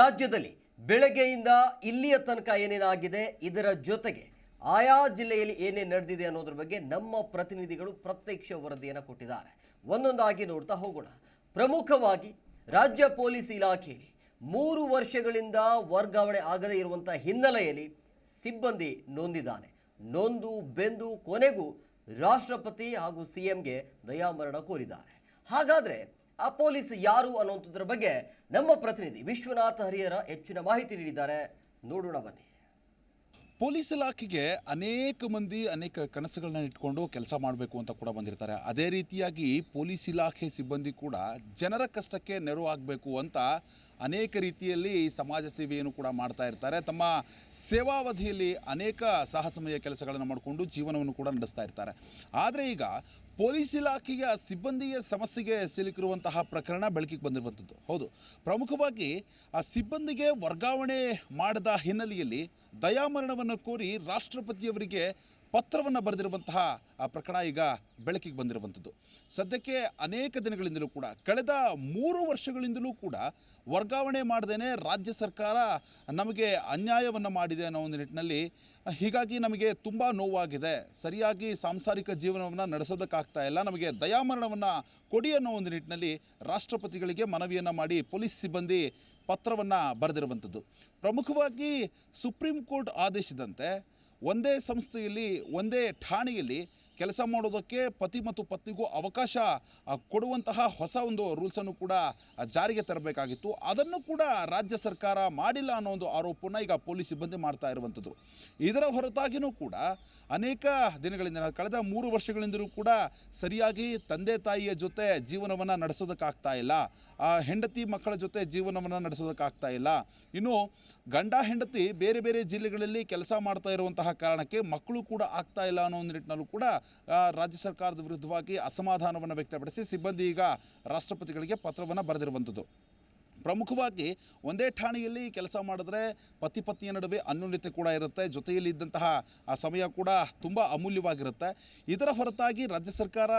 ರಾಜ್ಯದಲ್ಲಿ ಬೆಳಗ್ಗೆಯಿಂದ ಇಲ್ಲಿಯ ತನಕ ಏನೇನಾಗಿದೆ, ಇದರ ಜೊತೆಗೆ ಆಯಾ ಜಿಲ್ಲೆಯಲ್ಲಿ ಏನೇನು ನಡೆದಿದೆ ಅನ್ನೋದ್ರ ಬಗ್ಗೆ ನಮ್ಮ ಪ್ರತಿನಿಧಿಗಳು ಪ್ರತ್ಯಕ್ಷ ವರದಿಯನ್ನು ಕೊಟ್ಟಿದ್ದಾರೆ. ಒಂದೊಂದಾಗಿ ನೋಡ್ತಾ ಹೋಗೋಣ. ಪ್ರಮುಖವಾಗಿ ರಾಜ್ಯ ಪೊಲೀಸ್ ಇಲಾಖೆಯಲ್ಲಿ ಮೂರು ವರ್ಷಗಳಿಂದ ವರ್ಗಾವಣೆ ಆಗದೇ ಇರುವಂಥ ಹಿನ್ನೆಲೆಯಲ್ಲಿ ಸಿಬ್ಬಂದಿ ನೊಂದಿದ್ದಾನೆ. ನೊಂದು, ಬೆಂದು, ಕೊನೆಗೂ ರಾಷ್ಟ್ರಪತಿ ಹಾಗೂ ಸಿಎಂಗೆ ದಯಾಮರಣ ಕೋರಿದ್ದಾರೆ. ಹಾಗಾದ್ರೆ ಆ ಪೊಲೀಸ್ ಯಾರು ಅನ್ನುವಂಥದ್ರ ಬಗ್ಗೆ ನಮ್ಮ ಪ್ರತಿನಿಧಿ ವಿಶ್ವನಾಥ ಹರಿಹರ ಹೆಚ್ಚಿನ ಮಾಹಿತಿ ನೀಡಿದ್ದಾರೆ. ನೋಡೋಣ ಬನ್ನಿ. ಪೊಲೀಸ್ ಇಲಾಖೆಗೆ ಅನೇಕ ಮಂದಿ, ಅನೇಕ ಕನಸುಗಳನ್ನ ಇಟ್ಕೊಂಡು ಕೆಲಸ ಮಾಡಬೇಕು ಅಂತ ಕೂಡ ಬಂದಿರ್ತಾರೆ. ಅದೇ ರೀತಿಯಾಗಿ ಪೊಲೀಸ್ ಇಲಾಖೆ ಸಿಬ್ಬಂದಿ ಕೂಡ ಜನರ ಕಷ್ಟಕ್ಕೆ ನೆರವು ಆಗಬೇಕು ಅಂತ ಅನೇಕ ರೀತಿಯಲ್ಲಿ ಸಮಾಜ ಸೇವೆಯನ್ನು ಕೂಡ ಮಾಡ್ತಾ ಇರ್ತಾರೆ. ತಮ್ಮ ಸೇವಾವಧಿಯಲ್ಲಿ ಅನೇಕ ಸಾಹಸಮಯ ಕೆಲಸಗಳನ್ನು ಮಾಡಿಕೊಂಡು ಜೀವನವನ್ನು ಕೂಡ ನಡೆಸ್ತಾ ಇರ್ತಾರೆ. ಆದರೆ ಈಗ ಪೊಲೀಸ್ ಇಲಾಖೆಯ ಸಿಬ್ಬಂದಿಯ ಸಮಸ್ಯೆಗೆ ಸಿಲುಕಿರುವಂತಹ ಪ್ರಕರಣ ಬೆಳಕಿಗೆ ಬಂದಿರುವಂಥದ್ದು. ಹೌದು. ಪ್ರಮುಖವಾಗಿ ಆ ಸಿಬ್ಬಂದಿಗೆ ವರ್ಗಾವಣೆ ಮಾಡಿದ ಹಿನ್ನೆಲೆಯಲ್ಲಿ ದಯಾಮರಣವನ್ನು ಕೋರಿ ರಾಷ್ಟ್ರಪತಿಯವರಿಗೆ ಪತ್ರವನ್ನು ಬರೆದಿರುವಂತಹ, ಆ ಪ್ರಕರಣ ಈಗ ಬೆಳಕಿಗೆ ಬಂದಿರುವಂಥದ್ದು. ಸದ್ಯಕ್ಕೆ ಅನೇಕ ದಿನಗಳಿಂದಲೂ ಕೂಡ, ಕಳೆದ ಮೂರು ವರ್ಷಗಳಿಂದಲೂ ಕೂಡ ವರ್ಗಾವಣೆ ಮಾಡದೇನೆ ರಾಜ್ಯ ಸರ್ಕಾರ ನಮಗೆ ಅನ್ಯಾಯವನ್ನು ಮಾಡಿದೆ ಅನ್ನೋ ಒಂದು ನಿಟ್ಟಿನಲ್ಲಿ, ಹೀಗಾಗಿ ನಮಗೆ ತುಂಬ ನೋವಾಗಿದೆ. ಸರಿಯಾಗಿ ಸಾಂಸಾರಿಕ ಜೀವನವನ್ನು ನಡೆಸೋದಕ್ಕಾಗ್ತಾ ಇಲ್ಲ. ನಮಗೆ ದಯಾಮರಣವನ್ನು ಕೊಡಿ ಅನ್ನೋ ಒಂದು ನಿಟ್ಟಿನಲ್ಲಿ ರಾಷ್ಟ್ರಪತಿಗಳಿಗೆ ಮನವಿಯನ್ನು ಮಾಡಿ ಪೊಲೀಸ್ ಸಿಬ್ಬಂದಿ ಪತ್ರವನ್ನು ಬರೆದಿರುವಂಥದ್ದು. ಪ್ರಮುಖವಾಗಿ ಸುಪ್ರೀಂ ಕೋರ್ಟ್ ಆದೇಶದಂತೆ ಒಂದೇ ಸಂಸ್ಥೆಯಲ್ಲಿ, ಒಂದೇ ಠಾಣೆಯಲ್ಲಿ ಕೆಲಸ ಮಾಡೋದಕ್ಕೆ ಪತಿ ಮತ್ತು ಪತ್ನಿಗೂ ಅವಕಾಶ ಕೊಡುವಂತಹ ಹೊಸ ಒಂದು ರೂಲ್ಸನ್ನು ಕೂಡ ಜಾರಿಗೆ ತರಬೇಕಾಗಿತ್ತು. ಅದನ್ನು ಕೂಡ ರಾಜ್ಯ ಸರ್ಕಾರ ಮಾಡಿಲ್ಲ ಅನ್ನೋ ಒಂದು ಆರೋಪವನ್ನು ಈಗ ಪೊಲೀಸ್ ಸಿಬ್ಬಂದಿ ಮಾಡ್ತಾ ಇರುವಂಥದ್ದು. ಇದರ ಹೊರತಾಗಿಯೂ ಕೂಡ ಅನೇಕ ದಿನಗಳಿಂದ, ಕಳೆದ ಮೂರು ವರ್ಷಗಳಿಂದಲೂ ಕೂಡ ಸರಿಯಾಗಿ ತಂದೆ ತಾಯಿಯ ಜೊತೆ ಜೀವನವನ್ನು ನಡೆಸೋದಕ್ಕಾಗ್ತಾ ಇಲ್ಲ. ಆ ಹೆಂಡತಿ ಮಕ್ಕಳ ಜೊತೆ ಜೀವನವನ್ನು ನಡೆಸೋದಕ್ಕಾಗ್ತಾ ಇಲ್ಲ. ಇನ್ನು ಗಂಡ ಹೆಂಡತಿ ಬೇರೆ ಬೇರೆ ಜಿಲ್ಲೆಗಳಲ್ಲಿ ಕೆಲಸ ಮಾಡ್ತಾ ಇರುವಂತಹ ಕಾರಣಕ್ಕೆ ಮಕ್ಕಳು ಕೂಡ ಆಗ್ತಾ ಇಲ್ಲ ಅನ್ನೋ ಒಂದು ನಿಟ್ಟಿನಲ್ಲೂ ಕೂಡ ರಾಜ್ಯ ಸರ್ಕಾರದ ವಿರುದ್ಧವಾಗಿ ಅಸಮಾಧಾನವನ್ನು ವ್ಯಕ್ತಪಡಿಸಿ ಸಿಬ್ಬಂದಿ ಈಗ ರಾಷ್ಟ್ರಪತಿಗಳಿಗೆ ಪತ್ರವನ್ನು ಬರೆದಿರುವಂಥದ್ದು. ಪ್ರಮುಖವಾಗಿ ಒಂದೇ ಠಾಣೆಯಲ್ಲಿ ಕೆಲಸ ಮಾಡಿದ್ರೆ ಪತಿ ಪತ್ನಿಯ ನಡುವೆ ಅನ್ಯೋನ್ಯತೆ ಕೂಡ ಇರುತ್ತೆ. ಜೊತೆಯಲ್ಲಿ ಇದ್ದಂತಹ ಆ ಸಮಯ ಕೂಡ ತುಂಬ ಅಮೂಲ್ಯವಾಗಿರುತ್ತೆ. ಇದರ ಹೊರತಾಗಿ ರಾಜ್ಯ ಸರ್ಕಾರ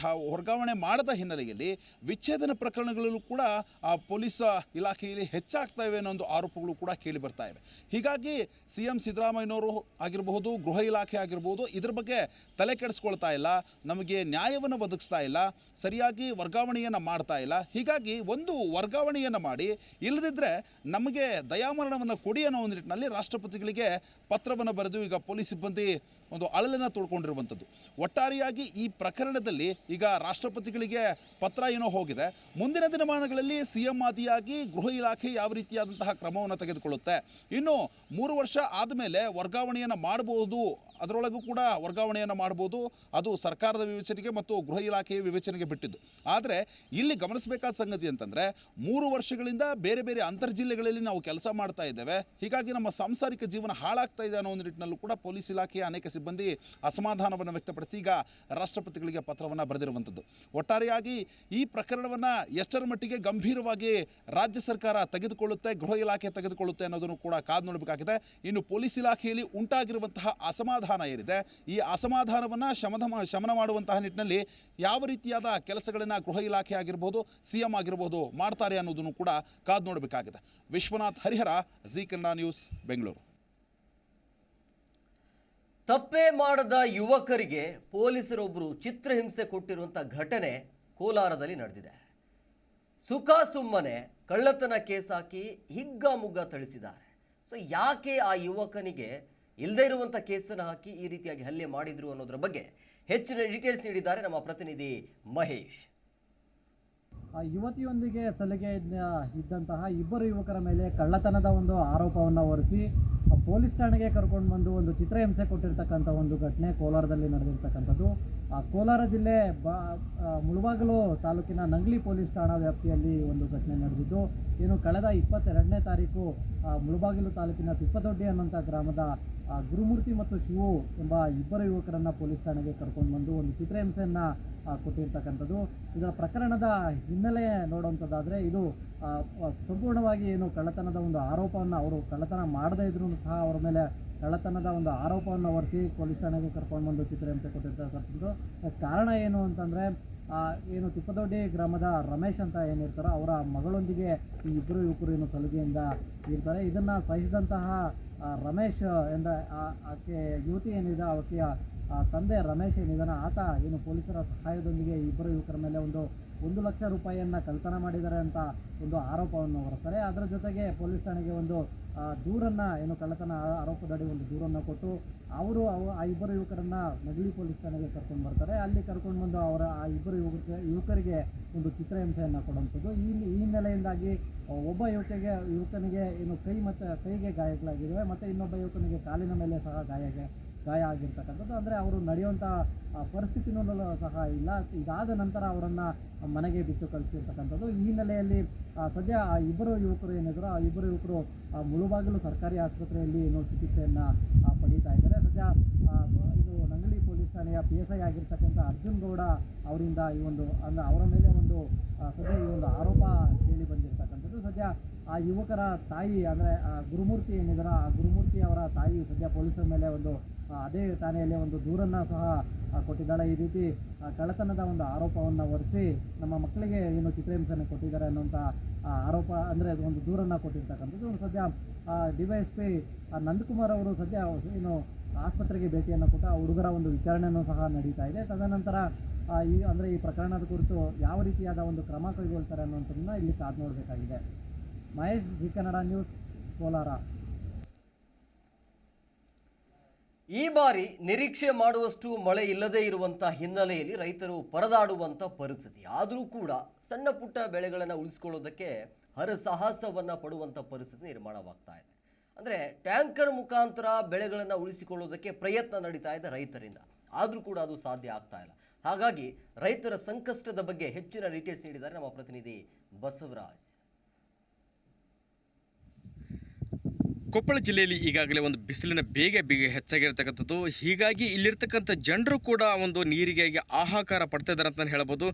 ಠಾ ವರ್ಗಾವಣೆ ಮಾಡದ ಹಿನ್ನೆಲೆಯಲ್ಲಿ ವಿಚ್ಛೇದನ ಪ್ರಕರಣಗಳಲ್ಲೂ ಕೂಡ ಆ ಪೊಲೀಸ್ ಇಲಾಖೆಯಲ್ಲಿ ಹೆಚ್ಚಾಗ್ತಾ ಇವೆ ಅನ್ನೋ ಒಂದು ಆರೋಪಗಳು ಕೂಡ ಕೇಳಿ ಬರ್ತಾ ಇವೆ. ಹೀಗಾಗಿ ಸಿ ಎಂ ಸಿದ್ದರಾಮಯ್ಯನವರು ಆಗಿರಬಹುದು, ಗೃಹ ಇಲಾಖೆ ಆಗಿರ್ಬೋದು ಇದ್ರ ಬಗ್ಗೆ ತಲೆ ಕೆಡಿಸ್ಕೊಳ್ತಾ ಇಲ್ಲ, ನಮಗೆ ನ್ಯಾಯವನ್ನು ಒದಗಿಸ್ತಾ ಇಲ್ಲ, ಸರಿಯಾಗಿ ವರ್ಗಾವಣೆಯನ್ನು ಮಾಡ್ತಾ ಇಲ್ಲ. ಹೀಗಾಗಿ ಒಂದು ವರ್ಗಾವಣೆಯನ್ನು ಮಾಡಿ ಇಲ್ಲದಿದ್ದರೆ ನಮಗೆ ದಯಾಮರಣವನ್ನು ಕೊಡಿ ಅನ್ನೋ ಒಂದು ನಿಟ್ಟಿನಲ್ಲಿ ರಾಷ್ಟ್ರಪತಿಗಳಿಗೆ ಪತ್ರವನ್ನು ಬರೆದು ಈಗ ಪೊಲೀಸ್ ಸಿಬ್ಬಂದಿ ಒಂದು ಅಳಲನ್ನು ತೊಳ್ಕೊಂಡಿರುವಂಥದ್ದು ಒಟ್ಟಾರೆಯಾಗಿ ಈ ಪ್ರಕರಣದಲ್ಲಿ ಈಗ ರಾಷ್ಟ್ರಪತಿಗಳಿಗೆ ಪತ್ರ ಏನೋ ಹೋಗಿದೆ. ಮುಂದಿನ ದಿನಮಾನಗಳಲ್ಲಿ ಸಿ ಎಂ ಆದಿಯಾಗಿ ಗೃಹ ಇಲಾಖೆ ಯಾವ ರೀತಿಯಾದಂತಹ ಕ್ರಮವನ್ನು ತೆಗೆದುಕೊಳ್ಳುತ್ತೆ. ಇನ್ನು ಮೂರು ವರ್ಷ ಆದಮೇಲೆ ವರ್ಗಾವಣೆಯನ್ನು ಮಾಡಬಹುದು ಅದರೊಳಗೂ ಕೂಡ ವರ್ಗಾವಣೆಯನ್ನು ಮಾಡ್ಬೋದು. ಅದು ಸರ್ಕಾರದ ವಿವೇಚನೆಗೆ ಮತ್ತು ಗೃಹ ಇಲಾಖೆಯ ವಿವೇಚನೆಗೆ ಬಿಟ್ಟಿದ್ದು. ಆದರೆ ಇಲ್ಲಿ ಗಮನಿಸಬೇಕಾದ ಸಂಗತಿ ಅಂತಂದರೆ, ಮೂರು ವರ್ಷಗಳಿಂದ ಬೇರೆ ಬೇರೆ ಅಂತರ್ ಜಿಲ್ಲೆಗಳಲ್ಲಿ ನಾವು ಕೆಲಸ ಮಾಡ್ತಾ ಇದ್ದೇವೆ. ಹೀಗಾಗಿ ನಮ್ಮ ಸಾಂಸಾರಿಕ ಜೀವನ ಹಾಳಾಗ್ತಾ ಇದೆ ಅನ್ನೋ ಒಂದು ನಿಟ್ಟಿನಲ್ಲೂ ಕೂಡ ಪೊಲೀಸ್ ಇಲಾಖೆಯ ಅನೇಕ ಸಿಬ್ಬಂದಿ ಅಸಮಾಧಾನವನ್ನು ವ್ಯಕ್ತಪಡಿಸಿ ಈಗ ರಾಷ್ಟ್ರಪತಿಗಳಿಗೆ ಪತ್ರವನ್ನು ಬರೆದಿರುವಂಥದ್ದು. ಒಟ್ಟಾರೆಯಾಗಿ ಈ ಪ್ರಕರಣವನ್ನು ಎಷ್ಟರ ಮಟ್ಟಿಗೆ ಗಂಭೀರವಾಗಿ ರಾಜ್ಯ ಸರ್ಕಾರ ತೆಗೆದುಕೊಳ್ಳುತ್ತೆ, ಗೃಹ ಇಲಾಖೆ ತೆಗೆದುಕೊಳ್ಳುತ್ತೆ ಅನ್ನೋದನ್ನು ಕೂಡ ಕಾದು ನೋಡಬೇಕಾಗಿದೆ. ಇನ್ನು ಪೊಲೀಸ್ ಇಲಾಖೆಯಲ್ಲಿ ಉಂಟಾಗಿರುವಂತಹ ಅಸಮಾಧಾನ ಏನಿದೆ? ಈ ಅಸಮಾಧಾನವನ್ನು ಶಮನ ಶಮನ ಮಾಡುವಂತಹ ನಿಟ್ಟಿನಲ್ಲಿ ಯಾವ ರೀತಿಯಾದ ಕೆಲಸಗಳನ್ನು ಗೃಹ ಇಲಾಖೆ ಆಗಿರ್ಬೋದು ಸಿ ಎಂ ಆಗಿರ್ಬೋದು ಮಾಡ್ತಾರೆ ಅನ್ನೋದನ್ನು ಕೂಡ ಕಾದು ನೋಡಬೇಕಾಗಿದೆ. Vishwanath Harihara Zee Kannada news, Bengaluru. ತಪ್ಪೇ ಮಾಡದ ಯುವಕರಿಗೆ ಪೊಲೀಸರೊಬ್ಬರು ಚಿತ್ರಹಿಂಸೆ ಕೊಟ್ಟಿರುವಂಥ ಘಟನೆ ಕೋಲಾರದಲ್ಲಿ ನಡೆದಿದೆ. ಸುಖ ಸುಮ್ಮನೆ, ಕಳ್ಳತನ ಕೇಸ್ ಹಾಕಿ ಹಿಗ್ಗಾಮುಗ್ಗ ಥಳಿಸಿದ್ದಾರೆ. ಸೊ ಯಾಕೆ ಆ ಯುವಕನಿಗೆ ಇಲ್ಲದೇ ಇರುವಂಥ ಕೇಸನ್ನು ಹಾಕಿ ಈ ರೀತಿಯಾಗಿ ಹಲ್ಲೆ ಮಾಡಿದ್ರು ಅನ್ನೋದ್ರ ಬಗ್ಗೆ ಹೆಚ್ಚಿನ ಡೀಟೇಲ್ಸ್ ನೀಡಿದ್ದಾರೆ ನಮ್ಮ ಪ್ರತಿನಿಧಿ ಮಹೇಶ್. ಆ ಯುವತಿಯೊಂದಿಗೆ ಸಲಿಗೆ ಇದ್ದ- ಇದ್ದಂತಹ ಇಬ್ಬರು ಯುವಕರ ಮೇಲೆ ಕಳ್ಳತನದ ಒಂದು ಆರೋಪವನ್ನು ಹೊರಿಸಿ ಪೊಲೀಸ್ ಠಾಣೆಗೆ ಕರ್ಕೊಂಡು ಬಂದು ಒಂದು ಚಿತ್ರಹಿಂಸೆ ಕೊಟ್ಟಿರ್ತಕ್ಕಂಥ ಒಂದು ಘಟನೆ ಕೋಲಾರದಲ್ಲಿ ನಡೆದಿರ್ತಕ್ಕಂಥದ್ದು. ಆ ಕೋಲಾರ ಜಿಲ್ಲೆ ಬಾ ಮುಳುಬಾಗಿಲು ತಾಲೂಕಿನ ನಂಗ್ಲಿ ಪೊಲೀಸ್ ಠಾಣಾ ವ್ಯಾಪ್ತಿಯಲ್ಲಿ ಒಂದು ಘಟನೆ ನಡೆದಿದ್ದು ಏನು ಕಳೆದ ಇಪ್ಪತ್ತೆರಡನೇ ತಾರೀಕು ಮುಳುಬಾಗಿಲು ತಾಲೂಕಿನ ತಿಪ್ಪದೊಡ್ಡಿ ಅನ್ನೋಂಥ ಗ್ರಾಮದ ಗುರುಮೂರ್ತಿ ಮತ್ತು ಶಿವು ಎಂಬ ಇಬ್ಬರು ಯುವಕರನ್ನು ಪೊಲೀಸ್ ಠಾಣೆಗೆ ಕರ್ಕೊಂಡು ಬಂದು ಒಂದು ಚಿತ್ರಹಿಂಸೆಯನ್ನ ಕೊಟ್ಟಿರ್ತಕ್ಕಂಥದ್ದು. ಇದರ ಪ್ರಕರಣದ ಹಿನ್ನೆಲೆ ನೋಡುವಂಥದ್ದಾದರೆ ಇದು ಸಂಪೂರ್ಣವಾಗಿ ಏನು ಕಳ್ಳತನದ ಒಂದು ಆರೋಪವನ್ನು ಅವರು ಕಳ್ಳತನ ಮಾಡದೇ ಇದ್ರೂ ಸಹ ಅವರ ಮೇಲೆ ಕಳ್ಳತನದ ಒಂದು ಆರೋಪವನ್ನು ಹೊರಿಸಿ ಪೊಲೀಸ್ ಠಾಣೆಗೆ ಕರ್ಕೊಂಡು ಬಂದು ಚಿತ್ರಹಿಂಸೆ ಕೊಟ್ಟಿರ್ತಕ್ಕಂಥದ್ದು. ಕಾರಣ ಏನು ಅಂತಂದರೆ ಏನು ತಿಪ್ಪದೊಡ್ಡಿ ಗ್ರಾಮದ ರಮೇಶ್ ಅಂತ ಏನಿರ್ತಾರೋ ಅವರ ಮಗಳೊಂದಿಗೆ ಈ ಇಬ್ಬರು ಯುವಕರು ಏನು ಸಲುಗೆಯಿಂದ ಇರ್ತಾರೆ. ಇದನ್ನು ಸಹಿಸಿದಂತಹ ರಮೇಶ್ ಎಂದ ಆಕೆ ಯುವತಿ ಏನಿದೆ ಆಕೆಯ ತಂದೆ ರಮೇಶ್ ಏನಿದ್ದಾನೆ ಆತ ಏನು ಪೊಲೀಸರ ಸಹಾಯದೊಂದಿಗೆ ಇಬ್ಬರು ಯುವಕರ ಮೇಲೆ ಒಂದು ಒಂದು ಲಕ್ಷ ರೂಪಾಯಿಯನ್ನು ಕಳ್ತನ ಮಾಡಿದ್ದಾರೆ ಅಂತ ಒಂದು ಆರೋಪವನ್ನು ಹೊರತಾರೆ. ಅದರ ಜೊತೆಗೆ ಪೊಲೀಸ್ ಠಾಣೆಗೆ ಒಂದು ದೂರನ್ನು, ಏನು ಕಳ್ಳತನ ಆರೋಪದಡಿ ಒಂದು ದೂರನ್ನು ಕೊಟ್ಟು ಅವರು ಅವ- ಆ ಇಬ್ಬರು ಯುವಕರನ್ನ ನಗಲಿ ಪೊಲೀಸ್ ಠಾಣೆಗೆ ಕರ್ಕೊಂಡು ಬರ್ತಾರೆ. ಅಲ್ಲಿ ಕರ್ಕೊಂಡು ಬಂದು ಅವರ, ಆ ಇಬ್ಬರು ಯುವಕ ಯುವಕರಿಗೆ ಒಂದು ಚಿತ್ರಹಿಂಸೆಯನ್ನು ಕೊಡುವಂಥದ್ದು. ಈ ಈ ಹಿನ್ನೆಲೆಯಿಂದಾಗಿ ಒಬ್ಬ ಯುವಕಿಗೆ, ಯುವಕನಿಗೆ ಏನು ಕೈ ಮತ್ತು ಕೈಗೆ ಗಾಯಗಳಾಗಿವೆ ಮತ್ತು ಇನ್ನೊಬ್ಬ ಯುವಕನಿಗೆ ಕಾಲಿನ ಮೇಲೆ ಸಹ ಗಾಯ ಗಾಯ ಆಗಿರ್ತಕ್ಕಂಥದ್ದು. ಅಂದರೆ ಅವರು ನಡೆಯುವಂಥ ಪರಿಸ್ಥಿತಿ ಪರಿಸ್ಥಿತಿನೂ ಸಹ ಇಲ್ಲ. ಇದಾದ ನಂತರ ಅವರನ್ನು ಮನೆಗೆ ಬಿಟ್ಟು ಕಳಿಸಿರ್ತಕ್ಕಂಥದ್ದು. ಈ ಹಿನ್ನೆಲೆಯಲ್ಲಿ ಸದ್ಯ ಆ ಇಬ್ಬರು ಯುವಕರು ಏನಿದ್ರು, ಆ ಇಬ್ಬರು ಯುವಕರು ಮುಳುಬಾಗಿಲು ಸರ್ಕಾರಿ ಆಸ್ಪತ್ರೆಯಲ್ಲಿ ಏನು ಚಿಕಿತ್ಸೆಯನ್ನು ಪಡೀತಾ ಇದ್ದಾರೆ. ಸದ್ಯ ಇದು ನಂಗಲಿ ಪೊಲೀಸ್ ಠಾಣೆಯ ಪಿ ಎಸ್ ಐ ಆಗಿರ್ತಕ್ಕಂಥ ಅರ್ಜುನ್ ಗೌಡ ಅವರಿಂದ ಈ ಒಂದು, ಅಂದರೆ ಅವರ ಮೇಲೆ ಒಂದು ಸದ್ಯ ಈ ಒಂದು ಆರೋಪ ಕೇಳಿ ಬಂದಿರತಕ್ಕಂಥದ್ದು. ಸದ್ಯ ಆ ಯುವಕರ ತಾಯಿ ಅಂದರೆ ಗುರುಮೂರ್ತಿ ಏನಿದಾರ ಆ ಗುರುಮೂರ್ತಿ ಅವರ ತಾಯಿ ಸದ್ಯ ಪೊಲೀಸರ ಮೇಲೆ ಒಂದು ಅದೇ ಠಾಣೆಯಲ್ಲಿ ಒಂದು ದೂರನ್ನು ಸಹ ಕೊಟ್ಟಿದ್ದಾಳೆ. ಈ ರೀತಿ ಕಳ್ಳತನದ ಒಂದು ಆರೋಪವನ್ನು ಹೊರಿಸಿ ನಮ್ಮ ಮಕ್ಕಳಿಗೆ ಏನು ಚಿತ್ರಹಿಂಸೆಯನ್ನು ಕೊಟ್ಟಿದ್ದಾರೆ ಅನ್ನುವಂಥ ಆರೋಪ, ಅಂದರೆ ಒಂದು ದೂರನ್ನು ಕೊಟ್ಟಿರ್ತಕ್ಕಂಥದ್ದು. ಸದ್ಯ ಡಿ ವೈ ಎಸ್ ನಂದಕುಮಾರ್ ಅವರು ಸದ್ಯ ಏನು ಆಸ್ಪತ್ರೆಗೆ ಭೇಟಿಯನ್ನು ಕೊಟ್ಟು, ಆ ಹುಡುಗರ ಒಂದು ವಿಚಾರಣೆಯೂ ಸಹ ನಡೀತಾ ಇದೆ. ತದನಂತರ ಈ, ಅಂದರೆ ಈ ಪ್ರಕರಣದ ಕುರಿತು ಯಾವ ರೀತಿಯಾದ ಒಂದು ಕ್ರಮ ಕೈಗೊಳ್ತಾರೆ ಅನ್ನುವಂಥದ್ದನ್ನು ಇಲ್ಲಿ ಕಾದು ನೋಡಬೇಕಾಗಿದೆ. Mahesh Zee Kannada news, Kolar. ಈ ಬಾರಿ ನಿರೀಕ್ಷೆ ಮಾಡುವಷ್ಟು ಮಳೆ ಇಲ್ಲದೇ ಇರುವಂತಹ ಹಿನ್ನೆಲೆಯಲ್ಲಿ ರೈತರು ಪರದಾಡುವಂತ ಪರಿಸ್ಥಿತಿ. ಆದರೂ ಕೂಡ ಸಣ್ಣ ಪುಟ್ಟ ಬೆಳೆಗಳನ್ನು ಉಳಿಸ್ಕೊಳ್ಳೋದಕ್ಕೆ ಹರಸಾಹಸವನ್ನು ಪಡುವಂಥ ಪರಿಸ್ಥಿತಿ ನಿರ್ಮಾಣವಾಗ್ತಾ ಇದೆ. ಅಂದರೆ ಟ್ಯಾಂಕರ್ ಮುಖಾಂತರ ಬೆಳೆಗಳನ್ನು ಉಳಿಸಿಕೊಳ್ಳೋದಕ್ಕೆ ಪ್ರಯತ್ನ ನಡೀತಾ ಇದೆ ರೈತರಿಂದ. ಆದರೂ ಕೂಡ ಅದು ಸಾಧ್ಯ ಆಗ್ತಾ ಇಲ್ಲ. ಹಾಗಾಗಿ ರೈತರ ಸಂಕಷ್ಟದ ಬಗ್ಗೆ ಹೆಚ್ಚಿನ ಡೀಟೇಲ್ಸ್ ನೀಡಿದ್ದಾರೆ ನಮ್ಮ ಪ್ರತಿನಿಧಿ ಬಸವರಾಜ್. ಕೊಪ್ಪಳ ಜಿಲ್ಲೆಯಲ್ಲಿ ಈಗಾಗಲೇ ಒಂದು ಬಿಸಿಲಿನ ಬೇಗ ಬೇಗ ಹೆಚ್ಚಾಗಿರ್ತಕ್ಕಂಥದ್ದು. ಹೀಗಾಗಿ ಇಲ್ಲಿರ್ತಕ್ಕಂಥ ಜನರು ಕೂಡ ಒಂದು ನೀರಿಗಾಗಿ ಆಹಾಕಾರ ಪಡ್ತಾ ಇದ್ದಾರೆ ಅಂತ ಹೇಳ್ಬೋದು.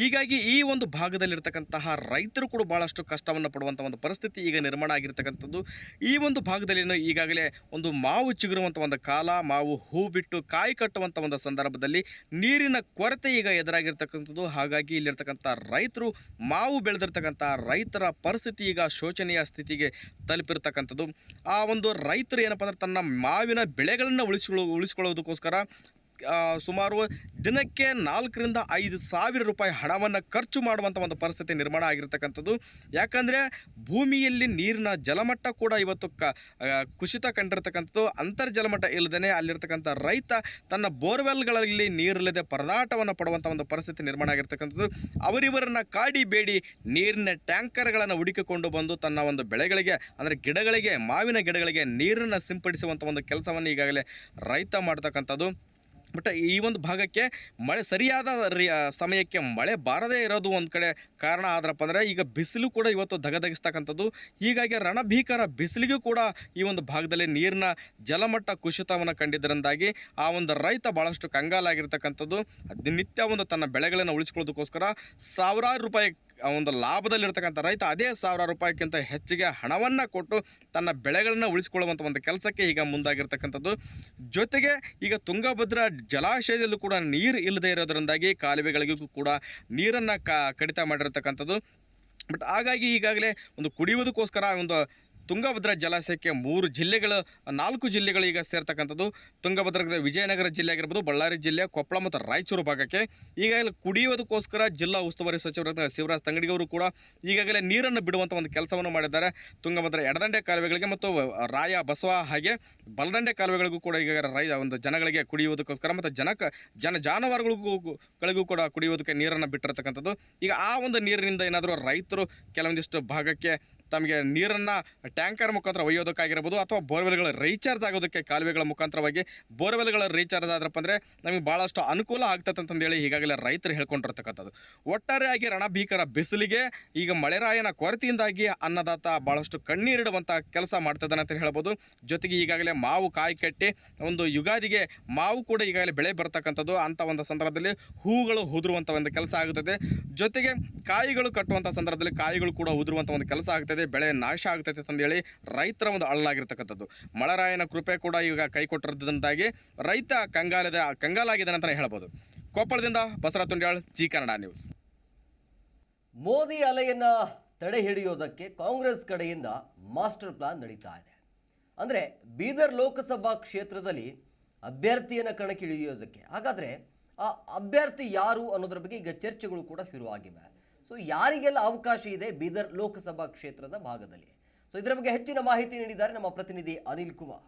ಹೀಗಾಗಿ ಈ ಒಂದು ಭಾಗದಲ್ಲಿರ್ತಕ್ಕಂತಹ ರೈತರು ಕೂಡ ಭಾಳಷ್ಟು ಕಷ್ಟವನ್ನು ಪಡುವಂಥ ಒಂದು ಪರಿಸ್ಥಿತಿ ಈಗ ನಿರ್ಮಾಣ ಆಗಿರ್ತಕ್ಕಂಥದ್ದು. ಈ ಒಂದು ಭಾಗದಲ್ಲಿ ಈಗಾಗಲೇ ಒಂದು ಮಾವು ಚಿಗುರುವಂಥ ಒಂದು ಕಾಲ, ಮಾವು ಹೂ ಬಿಟ್ಟು ಕಾಯಿ ಕಟ್ಟುವಂಥ ಒಂದು ಸಂದರ್ಭದಲ್ಲಿ ನೀರಿನ ಕೊರತೆ ಈಗ ಎದುರಾಗಿರ್ತಕ್ಕಂಥದ್ದು. ಹಾಗಾಗಿ ಇಲ್ಲಿರ್ತಕ್ಕಂಥ ರೈತರು, ಮಾವು ಬೆಳೆದಿರ್ತಕ್ಕಂಥ ರೈತರ ಪರಿಸ್ಥಿತಿ ಈಗ ಶೋಚನೀಯ ಸ್ಥಿತಿಗೆ ತಲುಪಿರ್ತಕ್ಕಂಥದ್ದು. ಆ ಒಂದು ರೈತರು ಏನಪ್ಪ ಅಂದ್ರೆ ತನ್ನ ಮಾವಿನ ಬೆಳೆಗಳನ್ನು ಉಳಿಸ್ಕೊಳ್ಳೋ ಉಳಿಸ್ಕೊಳ್ಳೋದಕ್ಕೋಸ್ಕರ ಸುಮಾರು ದಿನಕ್ಕೆ ನಾಲ್ಕರಿಂದ ಐದು ಸಾವಿರ ರೂಪಾಯಿ ಹಣವನ್ನು ಖರ್ಚು ಮಾಡುವಂಥ ಒಂದು ಪರಿಸ್ಥಿತಿ ನಿರ್ಮಾಣ ಆಗಿರ್ತಕ್ಕಂಥದ್ದು. ಯಾಕಂದರೆ ಭೂಮಿಯಲ್ಲಿ ನೀರಿನ ಜಲಮಟ್ಟ ಕೂಡ ಇವತ್ತು ಕ ಕುಸಿತ ಕಂಡಿರ್ತಕ್ಕಂಥದ್ದು. ಅಂತರ್ಜಲಮಟ್ಟ ಇಲ್ಲದೇ ಅಲ್ಲಿರ್ತಕ್ಕಂಥ ರೈತ ತನ್ನ ಬೋರ್ವೆಲ್ಗಳಲ್ಲಿ ನೀರಿಲ್ಲದೆ ಪರದಾಟವನ್ನು ಪಡುವಂಥ ಒಂದು ಪರಿಸ್ಥಿತಿ ನಿರ್ಮಾಣ ಆಗಿರ್ತಕ್ಕಂಥದ್ದು. ಅವರಿವರನ್ನು ಕಾಡಿ ಬೇಡಿ ನೀರಿನ ಟ್ಯಾಂಕರ್ಗಳನ್ನು ಹುಡುಕಿಕೊಂಡು ಬಂದು ತನ್ನ ಒಂದು ಬೆಳೆಗಳಿಗೆ, ಅಂದರೆ ಗಿಡಗಳಿಗೆ, ಮಾವಿನ ಗಿಡಗಳಿಗೆ ನೀರನ್ನು ಸಿಂಪಡಿಸುವಂಥ ಒಂದು ಕೆಲಸವನ್ನು ಈಗಾಗಲೇ ರೈತ ಮಾಡ್ತಕ್ಕಂಥದ್ದು. ಬಟ್ ಈ ಒಂದು ಭಾಗಕ್ಕೆ ಮಳೆ ಸರಿಯಾದ ಸಮಯಕ್ಕೆ ಮಳೆ ಬಾರದೇ ಇರೋದು ಒಂದು ಕಡೆ ಕಾರಣ ಆದ್ರಪ್ಪ ಅಂದರೆ ಈಗ ಬಿಸಿಲು ಕೂಡ ಇವತ್ತು ಧಗಧಗಿಸ್ತಕ್ಕಂಥದ್ದು. ಹೀಗಾಗಿ ರಣಭೀಕರ ಬಿಸಿಲಿಗೂ ಕೂಡ ಈ ಒಂದು ಭಾಗದಲ್ಲಿ ನೀರಿನ ಜಲಮಟ್ಟ ಕುಸಿತವನ್ನು ಕಂಡಿದ್ದರಿಂದಾಗಿ ಆ ಒಂದು ರೈತ ಭಾಳಷ್ಟು ಕಂಗಾಲಾಗಿರ್ತಕ್ಕಂಥದ್ದು. ನಿತ್ಯ ಒಂದು ತನ್ನ ಬೆಳೆಗಳನ್ನು ಉಳಿಸ್ಕೊಳ್ಳೋದಕ್ಕೋಸ್ಕರ ಸಾವಿರಾರು ರೂಪಾಯಿ ಆ ಒಂದು ಲಾಭದಲ್ಲಿರ್ತಕ್ಕಂಥ ರೈತ ಅದೇ ಸಾವಿರ ರೂಪಾಯಿಗಿಂತ ಹೆಚ್ಚಿಗೆ ಹಣವನ್ನು ಕೊಟ್ಟು ತನ್ನ ಬೆಳೆಗಳನ್ನು ಉಳಿಸ್ಕೊಳ್ಳುವಂಥ ಒಂದು ಕೆಲಸಕ್ಕೆ ಈಗ ಮುಂದಾಗಿರ್ತಕ್ಕಂಥದ್ದು. ಜೊತೆಗೆ ಈಗ ತುಂಗಭದ್ರಾ ಜಲಾಶಯದಲ್ಲೂ ಕೂಡ ನೀರು ಇಲ್ಲದೆ ಇರೋದರಿಂದಾಗಿ ಕಾಲುವೆಗಳಿಗೂ ಕೂಡ ನೀರನ್ನು ಕಡಿತ ಮಾಡಿರ್ತಕ್ಕಂಥದ್ದು. ಬಟ್ ಹಾಗಾಗಿ ಈಗಾಗಲೇ ಒಂದು ಕುಡಿಯುವುದಕ್ಕೋಸ್ಕರ ಒಂದು ತುಂಗಭದ್ರಾ ಜಲಾಶಯಕ್ಕೆ ಮೂರು ಜಿಲ್ಲೆಗಳ, ನಾಲ್ಕು ಜಿಲ್ಲೆಗಳು ಈಗ ಸೇರ್ತಕ್ಕಂಥದ್ದು. ತುಂಗಭದ್ರದ ವಿಜಯನಗರ ಜಿಲ್ಲೆ ಆಗಿರ್ಬೋದು, ಬಳ್ಳಾರಿ ಜಿಲ್ಲೆ, ಕೊಪ್ಪಳ ಮತ್ತು ರಾಯಚೂರು ಭಾಗಕ್ಕೆ ಈಗಾಗಲೇ ಕುಡಿಯುವುದಕ್ಕೋಸ್ಕರ ಜಿಲ್ಲಾ ಉಸ್ತುವಾರಿ ಸಚಿವರಾದ ಶಿವರಾಜ್ ತಂಗಡಿಗವರು ಕೂಡ ಈಗಾಗಲೇ ನೀರನ್ನು ಬಿಡುವಂಥ ಒಂದು ಕೆಲಸವನ್ನು ಮಾಡಿದ್ದಾರೆ. ತುಂಗಭದ್ರಾ ಎಡದಂಡೆ ಕಾಲುವೆಗಳಿಗೆ ಮತ್ತು ರಾಯ, ಬಸವ ಹಾಗೆ ಬಲದಂಡೆ ಕಾಲುವೆಗಳಿಗೂ ಕೂಡ ಈಗ ರೈ ಒಂದು ಜನಗಳಿಗೆ ಕುಡಿಯುವುದಕ್ಕೋಸ್ಕರ ಮತ್ತು ಜನಕ ಜನ ಜಾನುವಾರುಗಳಿಗೂ ಗಳಿಗೂ ಕೂಡ ಕುಡಿಯುವುದಕ್ಕೆ ನೀರನ್ನು ಬಿಟ್ಟಿರ್ತಕ್ಕಂಥದ್ದು. ಈಗ ಆ ಒಂದು ನೀರಿನಿಂದ ಏನಾದರೂ ರೈತರು ಕೆಲವೊಂದಿಷ್ಟು ಭಾಗಕ್ಕೆ ತಮಗೆ ನೀರನ್ನು ಟ್ಯಾಂಕರ್ ಮುಖಾಂತರ ಒಯ್ಯೋದಕ್ಕಾಗಿರ್ಬೋದು ಅಥವಾ ಬೋರ್ವೆಲ್ಗಳ ರೀಚಾರ್ಜ್ ಆಗೋದಕ್ಕೆ ಕಾಲುವೆಗಳ ಮುಖಾಂತರವಾಗಿ ಬೋರ್ವೆಲ್ಗಳ ರೀಚಾರ್ಜ್ ಆದ್ರಪ್ಪ ಅಂದರೆ ನಮಗೆ ಭಾಳಷ್ಟು ಅನುಕೂಲ ಆಗ್ತದೆ ಅಂತಂದೇಳಿ ಈಗಾಗಲೇ ರೈತರು ಹೇಳ್ಕೊಂಡಿರ್ತಕ್ಕಂಥದ್ದು. ಒಟ್ಟಾರೆಯಾಗಿ ರಣಭೀಕರ ಬಿಸಿಲಿಗೆ ಈಗ ಮಳೆರಾಯನ ಕೊರತೆಯಿಂದಾಗಿ ಅನ್ನದಾತ ಭಾಳಷ್ಟು ಕಣ್ಣೀರಿಡುವಂಥ ಕೆಲಸ ಮಾಡ್ತಿದ್ದಾನೆ ಅಂತ ಹೇಳ್ಬೋದು. ಜೊತೆಗೆ ಈಗಾಗಲೇ ಮಾವು ಕಾಯಿ ಕಟ್ಟಿ ಒಂದು ಯುಗಾದಿಗೆ ಮಾವು ಕೂಡ ಈಗಾಗಲೇ ಬೆಳೆ ಬರ್ತಕ್ಕಂಥದ್ದು. ಅಂಥ ಒಂದು ಸಂದರ್ಭದಲ್ಲಿ ಹೂಗಳು ಉದುರುವಂಥ ಒಂದು ಕೆಲಸ ಆಗುತ್ತದೆ ಜೊತೆಗೆ ಕಾಯಿಗಳು ಕಟ್ಟುವಂಥ ಸಂದರ್ಭದಲ್ಲಿ ಕಾಯಿಗಳು ಕೂಡ ಉದುರುವಂಥ ಒಂದು ಕೆಲಸ ಆಗ್ತದೆ ಬೆಳೆ ನಾಶ ಆಗ್ತೈತೆ ಅಂತಂದೇಳಿ ರೈತರ ಒಂದು ಅಳ್ಳಾಗಿರ್ತಕ್ಕಂಥದ್ದು ಮಳರಾಯನ ಕೃಪೆ ಕೂಡ ಈಗ ಕೈ ಕೊಟ್ಟಿರೋದ್ರಿಂದಾಗಿ ರೈತ ಕಂಗಾಲದ ಕಂಗಾಲಾಗಿದ್ದಾನೆ ಅಂತಲೇ ಹೇಳ್ಬೋದು. ಕೊಪ್ಪಳದಿಂದ ಬಸವರಾಜ್ ತುಂಡ್ಯಾಳ್ ಜಿ ಕನ್ನಡ ನ್ಯೂಸ್. ಮೋದಿ ಅಲೆಯನ್ನ ತಡೆ ಹಿಡಿಯೋದಕ್ಕೆ ಕಾಂಗ್ರೆಸ್ ಕಡೆಯಿಂದ ಮಾಸ್ಟರ್ ಪ್ಲಾನ್ ನಡೀತಾ ಇದೆ. ಅಂದರೆ ಬೀದರ್ ಲೋಕಸಭಾ ಕ್ಷೇತ್ರದಲ್ಲಿ ಅಭ್ಯರ್ಥಿಯನ್ನು ಕಣಕ್ಕಿಳಿಯೋದಕ್ಕೆ. ಹಾಗಾದರೆ ಆ ಅಭ್ಯರ್ಥಿ ಯಾರು ಅನ್ನೋದ್ರ ಬಗ್ಗೆ ಈಗ ಚರ್ಚೆಗಳು ಕೂಡ ಶುರುವಾಗಿವೆ. ಸೊ ಯಾರಿಗೆಲ್ಲ ಅವಕಾಶ ಇದೆ ಬೀದರ್ ಲೋಕಸಭಾ ಕ್ಷೇತ್ರದ ಭಾಗದಲ್ಲಿ? ಸೊ ಇದರ ಬಗ್ಗೆ ಹೆಚ್ಚಿನ ಮಾಹಿತಿ ನೀಡಿದ್ದಾರೆ ನಮ್ಮ ಪ್ರತಿನಿಧಿ ಅನಿಲ್ ಕುಮಾರ್.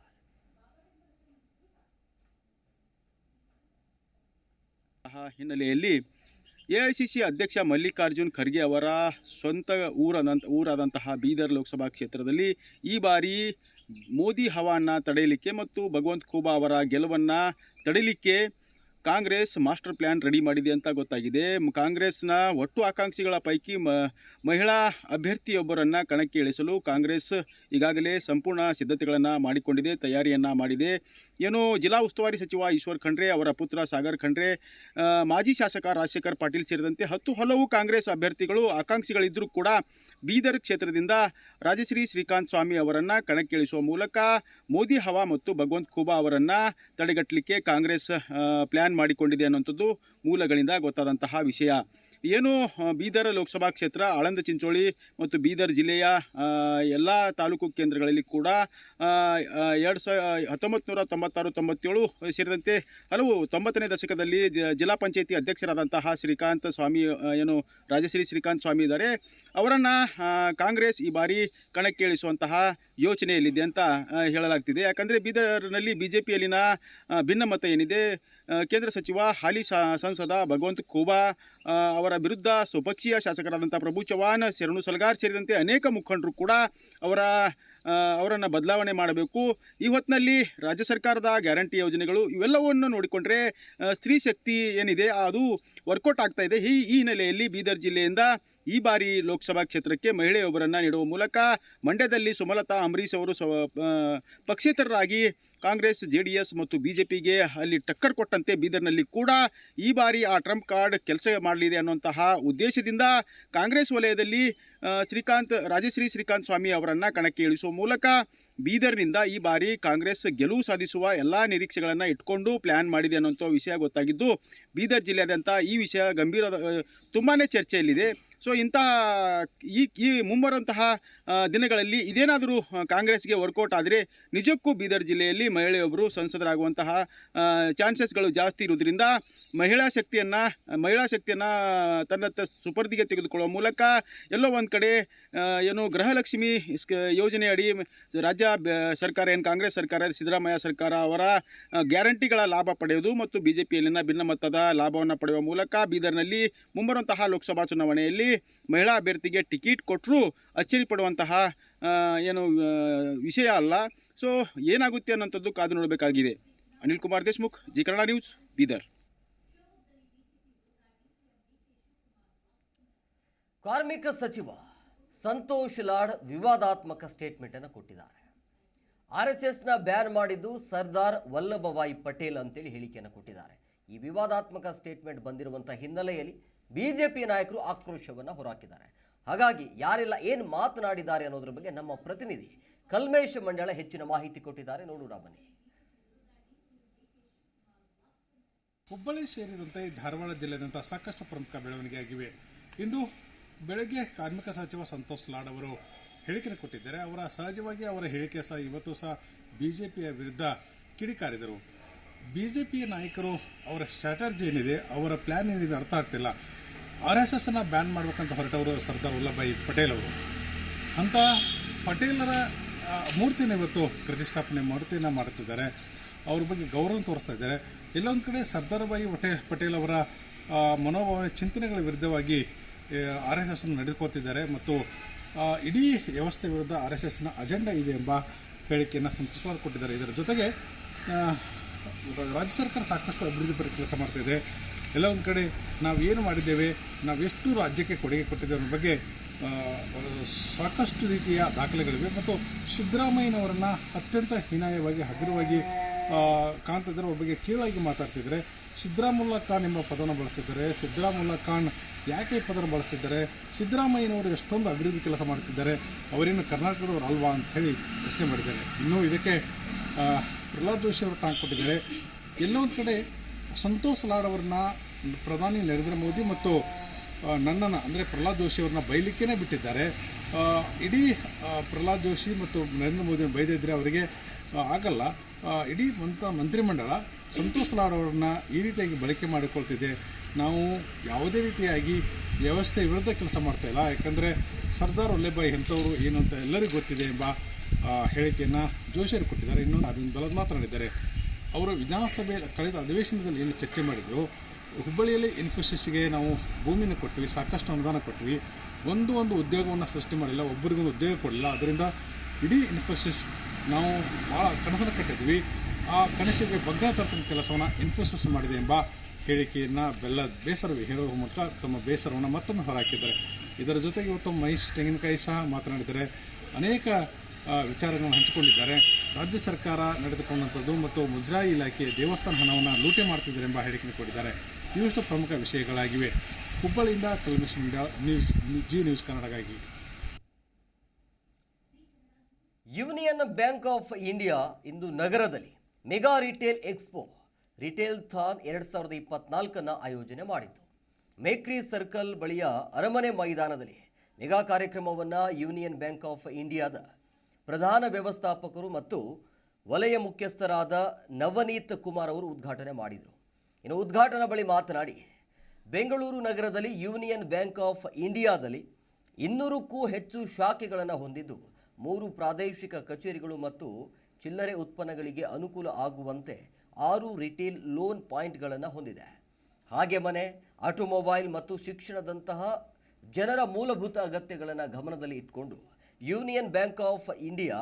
ಹಿನ್ನೆಲೆಯಲ್ಲಿ ಎ ಐ ಸಿ ಸಿ ಅಧ್ಯಕ್ಷ ಮಲ್ಲಿಕಾರ್ಜುನ್ ಖರ್ಗೆ ಅವರ ಸ್ವಂತ ಊರಾದಂಥ ಊರಾದಂತಹ ಬೀದರ್ ಲೋಕಸಭಾ ಕ್ಷೇತ್ರದಲ್ಲಿ ಈ ಬಾರಿ ಮೋದಿ ಹವಾನ ತಡೆಯಲಿಕ್ಕೆ ಮತ್ತು ಭಗವಂತ್ ಖೂಬಾ ಅವರ ಗೆಲುವನ್ನು ತಡೆಯಲಿಕ್ಕೆ ಕಾಂಗ್ರೆಸ್ ಮಾಸ್ಟರ್ ಪ್ಲ್ಯಾನ್ ರೆಡಿ ಮಾಡಿದೆ ಅಂತ ಗೊತ್ತಾಗಿದೆ. ಕಾಂಗ್ರೆಸ್ನ ಒಟ್ಟು ಆಕಾಂಕ್ಷಿಗಳ ಪೈಕಿ ಮ ಮಹಿಳಾ ಅಭ್ಯರ್ಥಿಯೊಬ್ಬರನ್ನು ಕಣಕ್ಕೆ ಇಳಿಸಲು ಕಾಂಗ್ರೆಸ್ ಈಗಾಗಲೇ ಸಂಪೂರ್ಣ ಸಿದ್ಧತೆಗಳನ್ನು ಮಾಡಿಕೊಂಡಿದೆ ತಯಾರಿಯನ್ನು ಮಾಡಿದೆ. ಏನು ಜಿಲ್ಲಾ ಉಸ್ತುವಾರಿ ಸಚಿವ ಈಶ್ವರ್ ಖಂಡ್ರೆ ಅವರ ಪುತ್ರ ಸಾಗರ್ ಖಂಡ್ರೆ ಮಾಜಿ ಶಾಸಕ ರಾಜಶೇಖರ್ ಪಾಟೀಲ್ ಸೇರಿದಂತೆ ಹತ್ತು ಹಲವು ಕಾಂಗ್ರೆಸ್ ಅಭ್ಯರ್ಥಿಗಳು ಆಕಾಂಕ್ಷಿಗಳಿದ್ದರೂ ಕೂಡ ಬೀದರ್ ಕ್ಷೇತ್ರದಿಂದ ರಾಜಶ್ರೀ ಶ್ರೀಕಾಂತ್ ಸ್ವಾಮಿ ಅವರನ್ನು ಕಣಕ್ಕಿಳಿಸುವ ಮೂಲಕ ಮೋದಿ ಹವಾ ಮತ್ತು ಭಗವಂತ್ ಖೂಬಾ ಅವರನ್ನು ತಡೆಗಟ್ಟಲಿಕ್ಕೆ ಕಾಂಗ್ರೆಸ್ ಆ, ಪ್ಲ್ಯಾನ್ ಮಾಡಿಕೊಂಡಿದೆ ಅನ್ನುವಂಥದ್ದು ಮೂಲಗಳಿಂದ ಗೊತ್ತಾದಂತಹ ವಿಷಯ. ಏನು ಬೀದರ್ ಲೋಕಸಭಾ ಕ್ಷೇತ್ರ, ಆಳಂದ ಚಿಂಚೋಳಿ ಮತ್ತು ಬೀದರ್ ಜಿಲ್ಲೆಯ ಎಲ್ಲ ತಾಲೂಕು ಕೇಂದ್ರಗಳಲ್ಲಿ ಕೂಡ ಎರಡು ಸಾವಿರ ಹತ್ತೊಂಬತ್ತು ನೂರ ತೊಂಬತ್ತಾರು, ತೊಂಬತ್ತೇಳು ಸೇರಿದಂತೆ ಹಲವು ತೊಂಬತ್ತನೇ ದಶಕದಲ್ಲಿ ಜಿಲ್ಲಾ ಪಂಚಾಯತಿ ಅಧ್ಯಕ್ಷರಾದಂತಹ ಶ್ರೀಕಾಂತ್ ಸ್ವಾಮಿ ಏನು, ರಾಜಶ್ರೀ ಶ್ರೀಕಾಂತ್ ಸ್ವಾಮಿ ಇದ್ದಾರೆ. ಅವರನ್ನು ಕಾಂಗ್ರೆಸ್ ಈ ಬಾರಿ ಕಣಕ್ಕೆ ಇಳಿಸುವಂತಹ ಯೋಚನೆಯಲ್ಲಿದೆ ಅಂತ ಹೇಳಲಾಗ್ತಿದೆ. ಯಾಕಂದರೆ ಬೀದರ್ನಲ್ಲಿ ಬಿ ಜೆ ಪಿಯಲ್ಲಿನ ಭಿನ್ನಮತ ಏನಿದೆ ಕೇಂದ್ರ ಸಚಿವ ಹಾಲಿ ಸಂಸದ ಭಗವಂತ್ ಖೂಬಾ ಅವರ ವಿರುದ್ಧ ಸ್ವಪಕ್ಷೀಯ ಶಾಸಕರಾದಂಥ ಪ್ರಭು ಚವ್ಹಾಣ್, ಶರಣು ಸಲ್ಗಾರ್ ಸೇರಿದಂತೆ ಅನೇಕ ಮುಖಂಡರು ಕೂಡ ಅವರ ಅವರನ್ನು ಬದಲಾವಣೆ ಮಾಡಬೇಕು. ಈ ಹೊತ್ತಿನಲ್ಲಿ ರಾಜ್ಯ ಸರ್ಕಾರದ ಗ್ಯಾರಂಟಿ ಯೋಜನೆಗಳು ಇವೆಲ್ಲವನ್ನು ನೋಡಿಕೊಂಡ್ರೆ ಸ್ತ್ರೀ ಶಕ್ತಿ ಏನಿದೆ, ಅದು ವರ್ಕೌಟ್ ಆಗ್ತಾ ಇದೆ. ಈ ಈ ಹಿನ್ನೆಲೆಯಲ್ಲಿ ಬೀದರ್ ಜಿಲ್ಲೆಯಿಂದ ಈ ಬಾರಿ ಲೋಕಸಭಾ ಕ್ಷೇತ್ರಕ್ಕೆ ಮಹಿಳೆಯೊಬ್ಬರನ್ನು ನೀಡುವ ಮೂಲಕ ಮಂಡ್ಯದಲ್ಲಿ ಸುಮಲತಾ ಅಂಬರೀಶ್ ಅವರು ಸ್ವ ಪಕ್ಷೇತರರಾಗಿ ಕಾಂಗ್ರೆಸ್ ಜೆ ಡಿ ಎಸ್ ಮತ್ತು ಬಿ ಜೆ ಪಿಗೆ ಅಲ್ಲಿ ಟಕ್ಕರ್ ಕೊಟ್ಟಂತೆ ಬೀದರ್ನಲ್ಲಿ ಕೂಡ ಈ ಬಾರಿ ಆ ಟ್ರಂಪ್ ಕಾರ್ಡ್ ಕೆಲಸ ಮಾಡಲಿದೆ ಅನ್ನುವಂತಹ ಉದ್ದೇಶದಿಂದ ಕಾಂಗ್ರೆಸ್ ವಲಯದಲ್ಲಿ ಶ್ರೀಕಾಂತ್, ರಾಜಶ್ರೀ ಶ್ರೀಕಾಂತ್ ಸ್ವಾಮಿ ಅವರನ್ನು ಕಣಕ್ಕೆ ಇಳಿಸುವ ಮೂಲಕ ಬೀದರ್ನಿಂದ ಈ ಬಾರಿ ಕಾಂಗ್ರೆಸ್ ಗೆಲುವು ಸಾಧಿಸುವ ಎಲ್ಲ ನಿರೀಕ್ಷೆಗಳನ್ನು ಇಟ್ಕೊಂಡು ಪ್ಲ್ಯಾನ್ ಮಾಡಿದೆ ಅನ್ನೋಂಥ ವಿಷಯ ಗೊತ್ತಾಗಿದ್ದು, ಬೀದರ್ ಜಿಲ್ಲೆಯಾದ್ಯಂತ ಈ ವಿಷಯ ಗಂಭೀರ ತುಂಬಾ ಚರ್ಚೆಯಲ್ಲಿದೆ. ಸೊ ಇಂತಹ ಈ ಈ ಮುಂಬರುವಂತಹ ದಿನಗಳಲ್ಲಿ ಇದೇನಾದರೂ ಕಾಂಗ್ರೆಸ್ಗೆ ವರ್ಕೌಟ್ ಆದರೆ ನಿಜಕ್ಕೂ ಬೀದರ್ ಜಿಲ್ಲೆಯಲ್ಲಿ ಮಹಿಳೆಯೊಬ್ಬರು ಸಂಸದರಾಗುವಂತಹ ಚಾನ್ಸಸ್ಗಳು ಜಾಸ್ತಿ ಇರುವುದರಿಂದ ಮಹಿಳಾ ಶಕ್ತಿಯನ್ನು ಮಹಿಳಾ ಶಕ್ತಿಯನ್ನು ತನ್ನತ್ತ ಸುಪರ್ದಿಗೆ ತೆಗೆದುಕೊಳ್ಳುವ ಮೂಲಕ ಎಲ್ಲೋ ಒಂದು ಕಡೆ ಏನು ಗೃಹಲಕ್ಷ್ಮಿ ಯೋಜನೆಯಡಿ ಯೋಜನೆ ಅಡಿ ರಾಜ್ಯ ಸರ್ಕಾರ ಏನು ಕಾಂಗ್ರೆಸ್ ಸರ್ಕಾರ, ಸಿದ್ದರಾಮಯ್ಯ ಸರ್ಕಾರ ಅವರ ಗ್ಯಾರಂಟಿಗಳ ಲಾಭ ಪಡೆಯುವುದು ಮತ್ತು ಬಿ ಜೆ ಪಿಯಲ್ಲಿನ ಭಿನ್ನಮತದ ಲಾಭವನ್ನು ಪಡೆಯುವ ಮೂಲಕ ಬೀದರ್ನಲ್ಲಿ ಮುಂಬರುವಂತಹ ಲೋಕಸಭಾ ಚುನಾವಣೆಯಲ್ಲಿ ಮಹಿಳಾ ಅಭ್ಯರ್ಥಿಗೆ ಟಿಕೆಟ್ ಕೊಟ್ಟರೂ ಅಚ್ಚರಿ ಪಡುವಂತಹ ಏನು ವಿಷಯ ಅಲ್ಲ. ಸೊ ಏನಾಗುತ್ತೆ ಅನ್ನೋಂಥದ್ದು ಕಾದು ನೋಡಬೇಕಾಗಿದೆ. Anil Kumar Deshmukh, Zee Kannada news, Bidar. ಕಾರ್ಮಿಕ ಸಚಿವ ಸಂತೋಷ್ ಲಾಡ್ ವಿವಾದಾತ್ಮಕ ಸ್ಟೇಟ್ಮೆಂಟ್ ಅನ್ನು ಕೊಟ್ಟಿದ್ದಾರೆ. ಆರ್ ಎಸ್ ಎಸ್ನ ಬ್ಯಾನ್ ಮಾಡಿದ್ದು ಸರ್ದಾರ್ ವಲ್ಲಭಭಾಯಿ ಪಟೇಲ್ ಅಂತೇಳಿ ಹೇಳಿಕೆಯನ್ನು ಕೊಟ್ಟಿದ್ದಾರೆ. ಈ ವಿವಾದಾತ್ಮಕ ಸ್ಟೇಟ್ಮೆಂಟ್ ಬಂದಿರುವಂತಹ ಹಿನ್ನೆಲೆಯಲ್ಲಿ ಬಿಜೆಪಿ ನಾಯಕರು ಆಕ್ರೋಶವನ್ನು ಹೊರಹಾಕಿದ್ದಾರೆ ಹಾಗಾಗಿ ಯಾರೆಲ್ಲ ಏನು ಮಾತನಾಡಿದ್ದಾರೆ ಅನ್ನೋದ್ರ ಬಗ್ಗೆ ನಮ್ಮ ಪ್ರತಿನಿಧಿ ಕಲ್ಮೇಶ್ ಮಂಡಳ ಹೆಚ್ಚಿನ ಮಾಹಿತಿ ಕೊಟ್ಟಿದ್ದಾರೆ. ನೋಡೋಣ ಬನ್ನಿ. ಹುಬ್ಬಳ್ಳಿ ಸೇರಿದಂತೆ ಧಾರವಾಡ ಜಿಲ್ಲೆಯಾದ್ಯಂತ ಸಾಕಷ್ಟು ಪ್ರಮುಖ ಬೆಳವಣಿಗೆಯಾಗಿವೆ. ಇಂದು ಬೆಳಗ್ಗೆ ಕಾರ್ಮಿಕ ಸಚಿವ ಸಂತೋಷ್ ಲಾಡ್ ಅವರು ಹೇಳಿಕೆ ಕೊಟ್ಟಿದ್ದಾರೆ. ಅವರ ಸಹಜವಾಗಿ ಅವರ ಹೇಳಿಕೆ ಸಹ ಇವತ್ತು ಸಹ ಬಿ ಜೆ ವಿರುದ್ಧ ಕಿಡಿಕಾರಿದರು. ಬಿ ಜೆ ಪಿ ನಾಯಕರು ಅವರ ಸ್ಟ್ರಾಟರ್ಜಿ ಏನಿದೆ, ಅವರ ಪ್ಲ್ಯಾನ್ ಏನಿದೆ ಅರ್ಥ ಆಗ್ತಿಲ್ಲ. ಆರ್ ಎಸ್ ಎಸ್ನ ಬ್ಯಾನ್ ಮಾಡ್ಬೇಕಂತ ಹೊರಟವರು ಸರ್ದಾರ್ ವಲ್ಲಭಾಯಿ ಪಟೇಲ್ ಅವರು. ಅಂಥ ಪಟೇಲರ ಮೂರ್ತಿನ ಇವತ್ತು ಪ್ರತಿಷ್ಠಾಪನೆ ಮೂರ್ತಿನ ಮಾಡುತ್ತಿದ್ದಾರೆ ಅವ್ರ ಬಗ್ಗೆ ಗೌರವ ತೋರಿಸ್ತಾ ಇದ್ದಾರೆ. ಇಲ್ಲೊಂದು ಕಡೆ ಸರ್ದಾರ್ಭಾಯಿ ಪಟೇ ಪಟೇಲ್ ಅವರ ಮನೋಭಾವನೆ, ಚಿಂತನೆಗಳ ವಿರುದ್ಧವಾಗಿ ಆರ್ ಎಸ್ ಎಸ್ನ ನಡೆದುಕೊತಿದ್ದಾರೆ ಮತ್ತು ಇಡೀ ವ್ಯವಸ್ಥೆ ವಿರುದ್ಧ ಆರ್ ಎಸ್ ಎಸ್ನ ಅಜೆಂಡಾ ಇದೆ ಎಂಬ ಹೇಳಿಕೆಯನ್ನು ಸಂತಸವಾಗಿ ಕೊಟ್ಟಿದ್ದಾರೆ. ಇದರ ಜೊತೆಗೆ ರಾಜ್ಯ ಸರ್ಕಾರ ಸಾಕಷ್ಟು ಅಭಿವೃದ್ಧಿ ಪರ ಕೆಲಸ ಮಾಡ್ತಾಯಿದೆ ಎಲ್ಲ ಒಂದು ಕಡೆ ನಾವು ಏನು ಮಾಡಿದ್ದೇವೆ ನಾವು ಎಷ್ಟು ರಾಜ್ಯಕ್ಕೆ ಕೊಡುಗೆ ಕೊಟ್ಟಿದ್ದೇವೆ ಅನ್ನೋ ಬಗ್ಗೆ ಸಾಕಷ್ಟು ರೀತಿಯ ದಾಖಲೆಗಳಿವೆ. ಮತ್ತು ಸಿದ್ದರಾಮಯ್ಯನವರನ್ನು ಅತ್ಯಂತ ಹೀನಾಯವಾಗಿ ಹಗುರವಾಗಿ ಆ, ಒಬ್ಬಗೆ ಕೀಳಾಗಿ ಮಾತಾಡ್ತಿದ್ದಾರೆ ಸಿದ್ದರಾಮುಲ್ಲಾ ಖಾನ್ ಎಂಬ ಪದವನ್ನು ಬಳಸಿದ್ದಾರೆ. ಸಿದ್ದರಾಮುಲ್ಲಾ ಖಾನ್ ಯಾಕೆ ಈ ಪದವನ್ನು ಬಳಸಿದ್ದಾರೆ? ಸಿದ್ದರಾಮಯ್ಯನವರು ಎಷ್ಟೊಂದು ಅಭಿವೃದ್ಧಿ ಕೆಲಸ ಮಾಡ್ತಿದ್ದಾರೆ ಅವರೇನು ಕರ್ನಾಟಕದವರು ಅಲ್ವಾ ಅಂತ ಹೇಳಿ ಪ್ರಶ್ನೆ ಮಾಡಿದ್ದಾರೆ. ಇನ್ನೂ ಇದಕ್ಕೆ ಪ್ರಹ್ಲಾದ್ ಜೋಶಿ ಅವರು ಟಾಂಗ್ ಕೊಟ್ಟಿದ್ದಾರೆ. ಎಲ್ಲೊಂದು ಕಡೆ ಸಂತೋಷ್ ಲಾಡ್ ಅವ್ರನ್ನ ಪ್ರಧಾನಿ ನರೇಂದ್ರ ಮೋದಿ ಮತ್ತು ನನ್ನನ್ನು, ಅಂದರೆ ಪ್ರಹ್ಲಾದ್ ಜೋಶಿ ಅವ್ರನ್ನ ಬೈಲಿಕ್ಕೇ ಬಿಟ್ಟಿದ್ದಾರೆ. ಇಡೀ ಪ್ರಹ್ಲಾದ್ ಜೋಶಿ ಮತ್ತು ನರೇಂದ್ರ ಮೋದಿ ಬೈದಿದ್ದರೆ ಅವರಿಗೆ ಆಗಲ್ಲ. ಇಡೀ ಮಂತ್ರ ಮಂತ್ರಿಮಂಡಲ ಸಂತೋಷ್ ಈ ರೀತಿಯಾಗಿ ಬಳಕೆ ಮಾಡಿಕೊಳ್ತಿದೆ. ನಾವು ಯಾವುದೇ ರೀತಿಯಾಗಿ ವ್ಯವಸ್ಥೆ ವಿರುದ್ಧ ಕೆಲಸ ಮಾಡ್ತಾ ಇಲ್ಲ. ಯಾಕಂದರೆ ಸರ್ದಾರ್ ವಲ್ಲಭಾಯಿ ಎಂಥವರು ಏನು ಅಂತ ಎಲ್ಲರಿಗೂ ಗೊತ್ತಿದೆ ಎಂಬ ಹೇಳಿಕೆಯನ್ನು ಜೋಶಿಯರು ಕೊಟ್ಟಿದ್ದಾರೆ. ಇನ್ನೊಂದು ಅರವಿಂದ್ ಬಲದ್ ಮಾತನಾಡಿದ್ದಾರೆ. ಅವರು ವಿಧಾನಸಭೆ ಕಳೆದ ಅಧಿವೇಶನದಲ್ಲಿ ಏನು ಚರ್ಚೆ ಮಾಡಿದರು? ಹುಬ್ಬಳ್ಳಿಯಲ್ಲಿ ಇನ್ಫೋಸಿಸ್ಗೆ ನಾವು ಭೂಮಿನ ಕೊಟ್ವಿ, ಸಾಕಷ್ಟು ಅನುದಾನ ಕೊಟ್ವಿ. ಒಂದು ಒಂದು ಉದ್ಯೋಗವನ್ನು ಸೃಷ್ಟಿ ಮಾಡಿಲ್ಲ ಒಬ್ಬರಿಗೊಂದು ಉದ್ಯೋಗ ಕೊಡಲಿಲ್ಲ. ಅದರಿಂದ ಇಡೀ ಇನ್ಫೋಸಿಸ್ ನಾವು ಭಾಳ ಕನಸನ್ನು ಕಟ್ಟಿದ್ವಿ. ಆ ಕನಸಿಗೆ ಬಗ್ಗ ತರ್ತಕ್ಕಂಥ ಕೆಲಸವನ್ನು ಇನ್ಫೋಸಿಸ್ ಮಾಡಿದೆ ಎಂಬ ಹೇಳಿಕೆಯನ್ನು ಬೆಲ್ಲ ಬೇಸರ ಹೇಳುವ ಮೂಲಕ ತಮ್ಮ ಬೇಸರವನ್ನು ಮತ್ತೊಮ್ಮೆ ಹೊರಹಾಕಿದ್ದಾರೆ. ಇದರ ಜೊತೆಗೆ ಇವತ್ತು ಮಹೇಶ್ ತೆಂಗಿನಕಾಯಿ ಸಹ ಮಾತನಾಡಿದ್ದಾರೆ. ಅನೇಕ ವಿಚಾರಗಳನ್ನು ಹಂಚಿಕೊಂಡಿದ್ದಾರೆ. ರಾಜ್ಯ ಸರ್ಕಾರ ನಡೆದುಕೊಂಡಂಥದ್ದು ಮತ್ತು ಮುಜರಾಯಿ ಇಲಾಖೆ ದೇವಸ್ಥಾನ ಹಣವನ್ನು ಲೂಟಿ ಮಾಡ್ತಿದ್ದಾರೆ ಎಂಬ ಹೇಳಿಕೆ ಕೊಟ್ಟಿದ್ದಾರೆ. ಇವಿಷ್ಟು ಪ್ರಮುಖ ವಿಷಯಗಳಾಗಿವೆ. ಹುಬ್ಬಳ್ಳಿಯಿಂದ ಕಲ್ಮಿಸ್ ಇಂಡಿಯಾ ನ್ಯೂಸ್, ಜಿ ನ್ಯೂಸ್ ಕನ್ನಡಗಾಗಿ. ಯೂನಿಯನ್ ಬ್ಯಾಂಕ್ ಆಫ್ ಇಂಡಿಯಾ ಇಂದು ನಗರದಲ್ಲಿ mega retail expo, retailthon ಎರಡು ಸಾವಿರದ ಇಪ್ಪತ್ನಾಲ್ಕನ್ನು ಆಯೋಜನೆ ಮಾಡಿತು. ಮೇಕ್ರಿ ಸರ್ಕಲ್ ಬಳಿಯ ಅರಮನೆ ಮೈದಾನದಲ್ಲಿ ಮೆಗಾ ಕಾರ್ಯಕ್ರಮವನ್ನು ಯೂನಿಯನ್ ಬ್ಯಾಂಕ್ ಆಫ್ ಇಂಡಿಯಾದ ಪ್ರಧಾನ ವ್ಯವಸ್ಥಾಪಕರು ಮತ್ತು ವಲಯ ಮುಖ್ಯಸ್ಥರಾದ ನವನೀತ್ ಕುಮಾರ್ ಅವರು ಉದ್ಘಾಟನೆ ಮಾಡಿದರು. ಇನ್ನು ಉದ್ಘಾಟನಾ ಬಳಿ ಮಾತನಾಡಿ, ಬೆಂಗಳೂರು ನಗರದಲ್ಲಿ ಯೂನಿಯನ್ ಬ್ಯಾಂಕ್ ಆಫ್ ಇಂಡಿಯಾದಲ್ಲಿ ಇನ್ನೂರಕ್ಕೂ ಹೆಚ್ಚು ಶಾಖೆಗಳನ್ನು ಹೊಂದಿದ್ದು ಮೂರು ಪ್ರಾದೇಶಿಕ ಕಚೇರಿಗಳು ಮತ್ತು ಚಿಲ್ಲರೆ ಉತ್ಪನ್ನಗಳಿಗೆ ಅನುಕೂಲ ಆಗುವಂತೆ ಆರು ರಿಟೇಲ್ ಲೋನ್ ಪಾಯಿಂಟ್ಗಳನ್ನು ಹೊಂದಿದೆ. ಹಾಗೆ ಮನೆ, ಆಟೋಮೊಬೈಲ್ ಮತ್ತು ಶಿಕ್ಷಣದಂತಹ ಜನರ ಮೂಲಭೂತ ಅಗತ್ಯಗಳನ್ನು ಗಮನದಲ್ಲಿ ಇಟ್ಕೊಂಡು ಯೂನಿಯನ್ ಬ್ಯಾಂಕ್ ಆಫ್ ಇಂಡಿಯಾ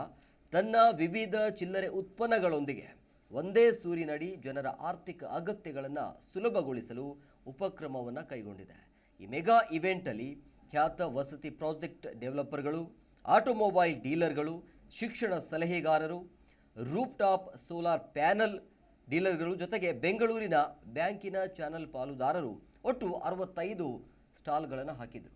ತನ್ನ ವಿವಿಧ ಚಿಲ್ಲರೆ ಉತ್ಪನ್ನಗಳೊಂದಿಗೆ ಒಂದೇ ಸೂರಿನಡಿ ಜನರ ಆರ್ಥಿಕ ಅಗತ್ಯಗಳನ್ನು ಸುಲಭಗೊಳಿಸಲು ಉಪಕ್ರಮವನ್ನು ಕೈಗೊಂಡಿದೆ. ಈ ಮೆಗಾ ಇವೆಂಟಲ್ಲಿ ಖ್ಯಾತ ವಸತಿ ಪ್ರಾಜೆಕ್ಟ್ ಡೆವಲಪರ್ಗಳು, ಆಟೋಮೊಬೈಲ್ ಡೀಲರ್ಗಳು, ಶಿಕ್ಷಣ ಸಲಹೆಗಾರರು ರೂಫ್ ಟಾಪ್ ಸೋಲಾರ್ ಪ್ಯಾನಲ್ ಡೀಲರ್ಗಳು ಜೊತೆಗೆ ಬೆಂಗಳೂರಿನ ಬ್ಯಾಂಕಿನ ಚಾನಲ್ ಪಾಲುದಾರರು ಒಟ್ಟು ಅರವತ್ತೈದು ಸ್ಟಾಲ್ಗಳನ್ನು ಹಾಕಿದರು.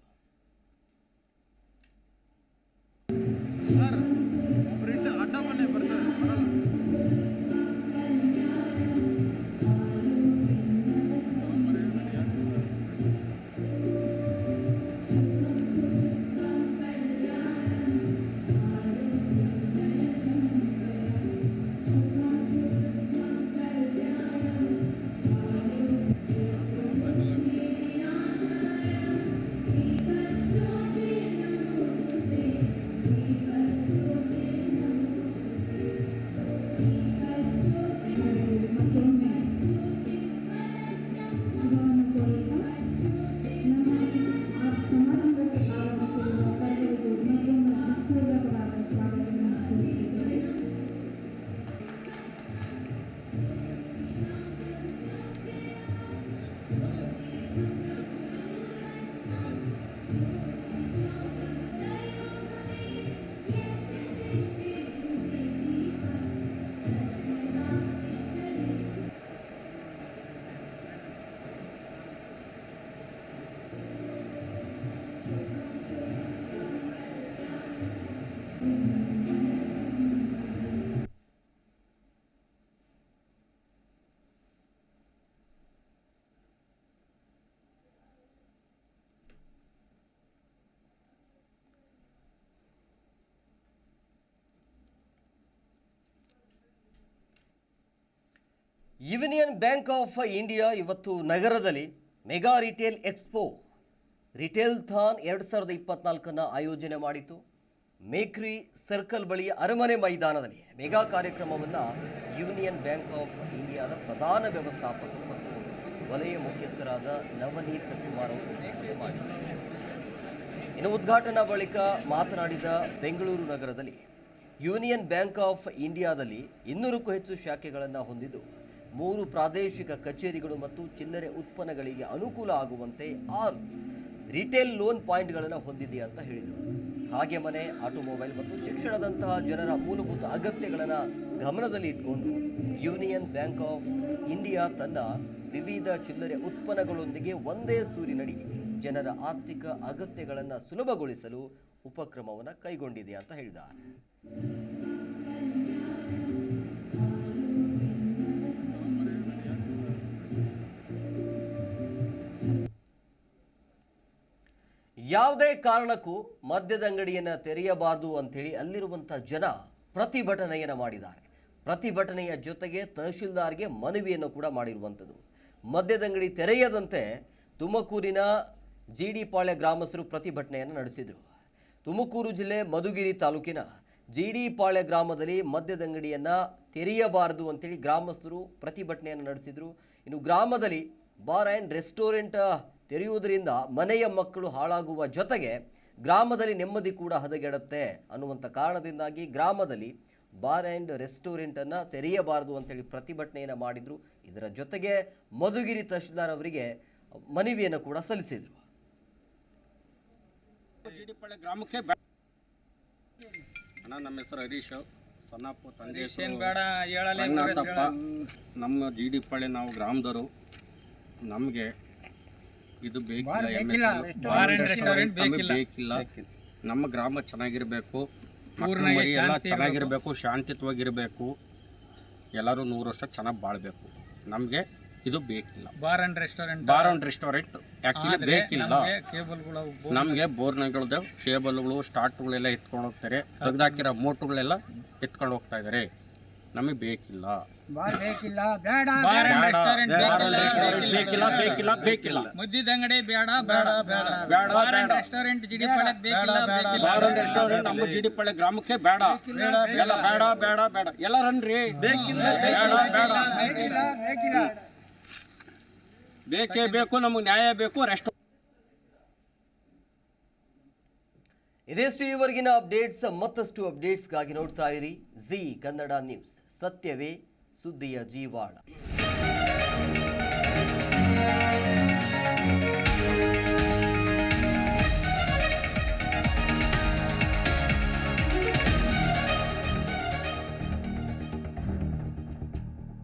ಯೂನಿಯನ್ ಬ್ಯಾಂಕ್ ಆಫ್ ಇಂಡಿಯಾ ಇವತ್ತು ನಗರದಲ್ಲಿ mega retail expo retailthon ಎರಡು ಸಾವಿರದ ಇಪ್ಪತ್ನಾಲ್ಕನ್ನು ಆಯೋಜನೆ ಮಾಡಿತು. ಮೇಕ್ರಿ ಸರ್ಕಲ್ ಬಳಿಯ ಅರಮನೆ ಮೈದಾನದಲ್ಲಿ ಮೆಗಾ ಕಾರ್ಯಕ್ರಮವನ್ನು ಯೂನಿಯನ್ ಬ್ಯಾಂಕ್ ಆಫ್ ಇಂಡಿಯಾದ ಪ್ರಧಾನ ವ್ಯವಸ್ಥಾಪಕರು ಮತ್ತು ವಲಯ ಮುಖ್ಯಸ್ಥರಾದ ನವನೀತ್ ಕುಮಾರ್ ಅವರು ಮಾಡಿದರು. ಇನ್ನು ಉದ್ಘಾಟನಾ ಬಳಿಕ ಮಾತನಾಡಿದ ಬೆಂಗಳೂರು ನಗರದಲ್ಲಿ ಯೂನಿಯನ್ ಬ್ಯಾಂಕ್ ಆಫ್ ಇಂಡಿಯಾದಲ್ಲಿ ಇನ್ನೂರಕ್ಕೂ ಹೆಚ್ಚು ಶಾಖೆಗಳನ್ನು ಹೊಂದಿದ್ದು ಮೂರು ಪ್ರಾದೇಶಿಕ ಕಚೇರಿಗಳು ಮತ್ತು ಚಿಲ್ಲರೆ ಉತ್ಪನ್ನಗಳಿಗೆ ಅನುಕೂಲ ಆಗುವಂತೆ ಆರು ರಿಟೇಲ್ ಲೋನ್ ಪಾಯಿಂಟ್ಗಳನ್ನು ಹೊಂದಿದೆ ಅಂತ ಹೇಳಿದರು. ಹಾಗೆ ಮನೆ, ಆಟೋಮೊಬೈಲ್ ಮತ್ತು ಶಿಕ್ಷಣದಂತಹ ಜನರ ಮೂಲಭೂತ ಅಗತ್ಯಗಳನ್ನು ಗಮನದಲ್ಲಿ ಇಟ್ಕೊಂಡು ಯೂನಿಯನ್ ಬ್ಯಾಂಕ್ ಆಫ್ ಇಂಡಿಯಾ ತನ್ನ ವಿವಿಧ ಚಿಲ್ಲರೆ ಉತ್ಪನ್ನಗಳೊಂದಿಗೆ ಒಂದೇ ಸೂರಿನಡಿ ಜನರ ಆರ್ಥಿಕ ಅಗತ್ಯಗಳನ್ನು ಸುಲಭಗೊಳಿಸಲು ಉಪಕ್ರಮವನ್ನು ಕೈಗೊಂಡಿದೆ ಅಂತ ಹೇಳಿದ್ದಾರೆ. ಯಾವುದೇ ಕಾರಣಕ್ಕೂ ಮದ್ಯದ ಅಂಗಡಿಯನ್ನು ತೆರೆಯಬಾರದು ಅಂಥೇಳಿ ಅಲ್ಲಿರುವಂಥ ಜನ ಪ್ರತಿಭಟನೆಯನ್ನು ಮಾಡಿದ್ದಾರೆ. ಪ್ರತಿಭಟನೆಯ ಜೊತೆಗೆ ತಹಶೀಲ್ದಾರ್ಗೆ ಮನವಿಯನ್ನು ಕೂಡ ಮಾಡಿರುವಂಥದ್ದು. ಮದ್ಯದಂಗಡಿ ತೆರೆಯದಂತೆ ತುಮಕೂರಿನ ಜಿ ಡಿ ಪಾಳ್ಯ ಗ್ರಾಮಸ್ಥರು ಪ್ರತಿಭಟನೆಯನ್ನು ನಡೆಸಿದರು. ತುಮಕೂರು ಜಿಲ್ಲೆ ಮಧುಗಿರಿ ತಾಲೂಕಿನ ಜಿ ಡಿ ಪಾಳ್ಯ ಗ್ರಾಮದಲ್ಲಿ ಮದ್ಯದಂಗಡಿಯನ್ನು ತೆರೆಯಬಾರದು ಅಂತೇಳಿ ಗ್ರಾಮಸ್ಥರು ಪ್ರತಿಭಟನೆಯನ್ನು ನಡೆಸಿದರು. ಇನ್ನು ಗ್ರಾಮದಲ್ಲಿ ಬಾರ್ ಆ್ಯಂಡ್ ರೆಸ್ಟೋರೆಂಟ್ ತೆರೆಯುವುದರಿಂದ ಮನೆಯ ಮಕ್ಕಳು ಹಾಳಾಗುವ ಜೊತೆಗೆ ಗ್ರಾಮದಲ್ಲಿ ನೆಮ್ಮದಿ ಕೂಡ ಹದಗೆಡುತ್ತೆ ಅನ್ನುವಂಥ ಕಾರಣದಿಂದಾಗಿ ಗ್ರಾಮದಲ್ಲಿ ಬಾರ್ ಆ್ಯಂಡ್ ರೆಸ್ಟೋರೆಂಟನ್ನು ತೆರೆಯಬಾರದು ಅಂತೇಳಿ ಪ್ರತಿಭಟನೆಯನ್ನು ಮಾಡಿದರು. ಇದರ ಜೊತೆಗೆ ಮಧುಗಿರಿ ತಹಶೀಲ್ದಾರ್ ಅವರಿಗೆ ಮನವಿಯನ್ನು ಕೂಡ ಸಲ್ಲಿಸಿದರು. ಜಿಡಿಪಳ್ಳಿ ಗ್ರಾಮಕ್ಕೆ ಅಣ್ಣ ನಮ್ಮ ಹೆಸರು ಹರೀಶ್. ಸೊನ್ನಾಪು ತಂದೆ ನಮ್ಮ ಜಿ ಡಿ ಪಾಳೆ ನಾವು ಗ್ರಾಮದವರು. ನಮಗೆ ಇದು ಬೇಕಿಲ್ಲ. ರೆಸ್ಟೋರೆಂಟ್ ನಮಗೆ ಬೇಕಿಲ್ಲ ನಮ್ಮ ಗ್ರಾಮ ಚೆನ್ನಾಗಿರಬೇಕು. ಮರಿ ಎಲ್ಲ ಚೆನ್ನಾಗಿರ್ಬೇಕು ಶಾಂತಿಯುತವಾಗಿರ್ಬೇಕು. ಎಲ್ಲರೂ ನೂರು ವರ್ಷ ಚೆನ್ನಾಗಿ ಬಾಳ್ಬೇಕು. ನಮಗೆ ಇದು ಬೇಕಿಲ್ಲ. Bar and restaurant bar and restaurant actually ಬೇಕಿಲ್ಲ ಕೇಬಲ್ಗಳು ನಮಗೆ ಬೋರ್ನಗಳದ್ದು ಕೇಬಲ್ಗಳು ಸ್ಟಾರ್ಟ್ಗಳೆಲ್ಲ ಎತ್ಕೊಂಡು ಹೋಗ್ತಾರೆ. ತೆಗ್ದಾಕಿರೋ ಮೋಟ್ಗಳೆಲ್ಲ ಎತ್ಕೊಂಡು ಹೋಗ್ತಾ ಇದ್ದಾರೆ ನಮಗೆ ಬೇಕಿಲ್ಲ. ಬಾರ್ ಬೇಡ, ಅಂಡ್ ರೆಸ್ಟೋರೆಂಟ್ ಬೇಕಿಲ್ಲ. ಬೇಕಿಲ್ಲ ಬೇಕಿಲ್ಲ ಮುದ್ದಿದ ಅಂಗಡಿ ಬೇಡ ಬೇಡ ಬೇಡ ಬೇಡ ಬಾರ್ ಅಂಡ್ ಬೇಡ ರೆಸ್ಟೋರೆಂಟ್ ಜಿಡಿ ಪಾಳ್ಯಕ್ ಬೇಕಿಲ್ಲ ಬೇಕಿಲ್ಲ. ಬಾರ್ ಅಂಡ್ ರೆಸ್ಟೋರೆಂಟ್ ನಮ್ಮ ಜಿಡಿಪಳ್ಳಿ ಗ್ರಾಮಕ್ಕೆ ಬೇಡ. ಎಲ್ಲ ಬೇಡ ಬೇಡ. ಬೇಡ ಎಲ್ಲ ರನ್ರಿ ಬೇಕಿಲ್ಲ ಬೇಡ ಬೇಡ ಬೇಕೇ ಬೇಕು ನಮಗೆ ನ್ಯಾಯ ಬೇಕು ರೆಸ್ಟ್ ಇದಿಷ್ಟು ಈವರೆಗಿನ ಅಪ್ಡೇಟ್ಸ್ ಮತ್ತಷ್ಟು ಅಪ್ಡೇಟ್ಸ್ಗಾಗಿ ನೋಡ್ತಾ ಇರಿ. Zee Kannada news. ಸತ್ಯವೇ ಸುದ್ದಿಯ ಜೀವಾಳ